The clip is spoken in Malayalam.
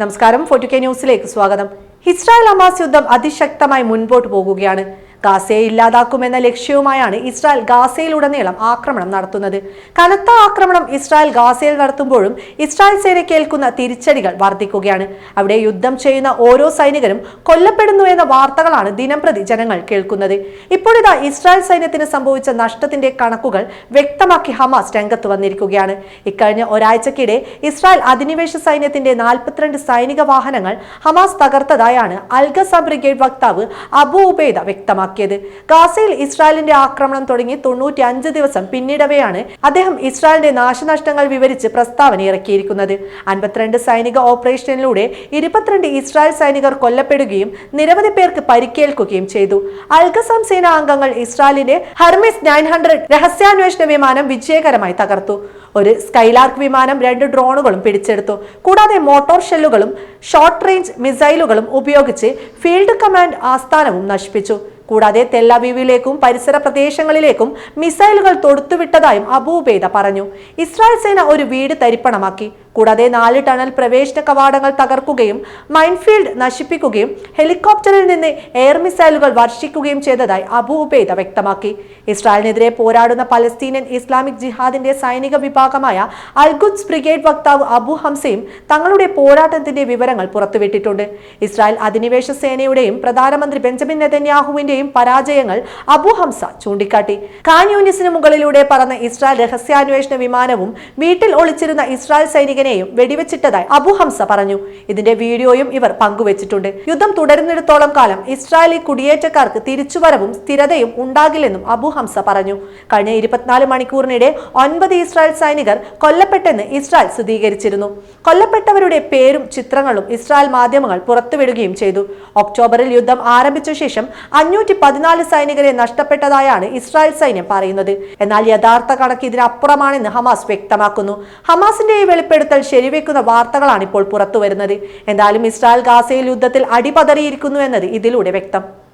നമസ്കാരം. ഫോർട്ടു കെ ന്യൂസിലേക്ക് സ്വാഗതം. ഇസ്രായേൽ അമാസ് യുദ്ധം അതിശക്തമായി മുൻപോട്ട് പോകുകയാണ്. ഗാസയെ ഇല്ലാതാക്കുമെന്ന ലക്ഷ്യവുമായാണ് ഇസ്രായേൽ ഗാസയിലുടനീളം ആക്രമണം നടത്തുന്നത്. കനത്ത ആക്രമണം ഇസ്രായേൽ ഗാസയിൽ നടത്തുമ്പോഴും ഇസ്രായേൽ സേന കേൾക്കുന്ന തിരിച്ചടികൾ വർദ്ധിക്കുകയാണ്. അവിടെ യുദ്ധം ചെയ്യുന്ന ഓരോ സൈനികരും കൊല്ലപ്പെടുന്നു എന്ന വാർത്തകളാണ് ദിനംപ്രതി ജനങ്ങൾ കേൾക്കുന്നത്. ഇപ്പോഴിതാ ഇസ്രായേൽ സൈന്യത്തിന് സംഭവിച്ച നഷ്ടത്തിന്റെ കണക്കുകൾ വ്യക്തമാക്കി ഹമാസ് രംഗത്ത് വന്നിരിക്കുകയാണ്. ഇക്കഴിഞ്ഞ ഒരാഴ്ചക്കിടെ ഇസ്രായേൽ അധിനിവേശ സൈന്യത്തിന്റെ നാൽപ്പത്തിരണ്ട് സൈനിക വാഹനങ്ങൾ ഹമാസ് തകർത്തതായാണ് അൽഗസ ബ്രിഗേഡ് വക്താവ് അബു ഉബൈദ വ്യക്തമാക്കിയത്. ഗാസയിൽ ഇസ്രായേലിന്റെ ആക്രമണം തുടങ്ങി തൊണ്ണൂറ്റി അഞ്ച് ദിവസം പിന്നിടവെയാണ് അദ്ദേഹം ഇസ്രായേലിന്റെ നാശനഷ്ടങ്ങൾ വിവരിച്ച് പ്രസ്താവന ഇറക്കിയിരിക്കുന്നത്. അൻപത്തിരണ്ട് സൈനിക ഓപ്പറേഷനിലൂടെ ഇരുപത്തിരണ്ട് ഇസ്രായേൽ സൈനികർ കൊല്ലപ്പെടുകയും നിരവധി പേർക്ക് പരിക്കേൽക്കുകയും ചെയ്തു. അൽഗസാം സേനാ അംഗങ്ങൾ ഇസ്രായേലിന്റെ ഹർമിസ് നയൻ ഹൺഡ്രഡ് രഹസ്യാന്വേഷണ വിമാനം വിജയകരമായി തകർത്തു. ഒരു സ്കൈലാർക്ക് വിമാനം രണ്ട് ഡ്രോണുകളും പിടിച്ചെടുത്തു. കൂടാതെ മോട്ടോർ ഷെല്ലുകളും ഷോർട്ട് റേഞ്ച് മിസൈലുകളും ഉപയോഗിച്ച് ഫീൽഡ് കമാൻഡ് ആസ്ഥാനവും നശിപ്പിച്ചു. കൂടാതെ തെല്ലവീവിലേക്കും പരിസര പ്രദേശങ്ങളിലേക്കും മിസൈലുകൾ തൊടുത്തുവിട്ടതായും അബൂബേദ പറഞ്ഞു. ഇസ്രായേൽ സേന ഒരു വീട് തരിപ്പണമാക്കി. കൂടാതെ നാല് ടണൽ പ്രവേശന കവാടങ്ങൾ തകർക്കുകയും മൈൻഫീൽഡ് നശിപ്പിക്കുകയും ഹെലികോപ്റ്ററിൽ നിന്ന് എയർ മിസൈലുകൾ വർഷിക്കുകയും ചെയ്തതായി അബൂബേദ വ്യക്തമാക്കി. ഇസ്രായേലിനെതിരെ പോരാടുന്ന പലസ്തീനിയൻ ഇസ്ലാമിക് ജിഹാദിന്റെ സൈനിക വിഭാഗമായ അൽഗുദ്സ് ബ്രിഗേഡ് വക്താവ് അബു ഹംസയും തങ്ങളുടെ പോരാട്ടത്തിന്റെ വിവരങ്ങൾ പുറത്തുവിട്ടിട്ടുണ്ട്. ഇസ്രായേൽ അധിനിവേശ സേനയുടെയും പ്രധാനമന്ത്രി ബെഞ്ചമിൻ നെതന്യാഹുവിന്റെയും പരാജയങ്ങൾ അബുഹംസ ചൂണ്ടിക്കാട്ടി. കാന്യൂനിസിന് മുകളിലൂടെ പറന്ന ഇസ്രായേൽ രഹസ്യാന്വേഷണ വിമാനവും വീട്ടിൽ ഒളിച്ചിരുന്ന ഇസ്രായേൽ സൈനികനെയും വെടിവെച്ചിട്ടതായി അബുഹംസ പറഞ്ഞു. ഇതിന്റെ വീഡിയോയും ഇവർ പങ്കുവച്ചിട്ടുണ്ട്. യുദ്ധം തുടരുന്നിടത്തോളം കാലം ഇസ്രായേലി കുടിയേറ്റക്കാർക്ക് തിരിച്ചുവരവും സ്ഥിരതയും ഉണ്ടാകില്ലെന്നും അബുഹംസ പറഞ്ഞു. കഴിഞ്ഞ ഇരുപത്തിനാല് മണിക്കൂറിനിടെ ഒൻപത് ഇസ്രായേൽ സൈനികർ കൊല്ലപ്പെട്ടെന്ന് ഇസ്രായേൽ സ്ഥിരീകരിച്ചിരുന്നു. കൊല്ലപ്പെട്ടവരുടെ പേരും ചിത്രങ്ങളും ഇസ്രായേൽ മാധ്യമങ്ങൾ പുറത്തുവിടുകയും ചെയ്തു. ഒക്ടോബറിൽ യുദ്ധം ആരംഭിച്ച ശേഷം അഞ്ഞൂറ്റി പതിനാല് സൈനികരെ നഷ്ടപ്പെട്ടതായാണ് ഇസ്രായേൽ സൈന്യം പറയുന്നത്. എന്നാൽ യഥാർത്ഥ കണക്ക് ഇതിനപ്പുറമാണെന്ന് ഹമാസ് വ്യക്തമാക്കുന്നു. ഹമാസിന്റെ ഈ വെളിപ്പെടുത്തൽ ശരിവെക്കുന്ന വാർത്തകളാണ് ഇപ്പോൾ പുറത്തുവരുന്നത്. എന്തായാലും ഇസ്രായേൽ ഗാസയിൽ യുദ്ധത്തിൽ അടിപതറിയിരിക്കുന്നു എന്നത് ഇതിലൂടെ വ്യക്തം.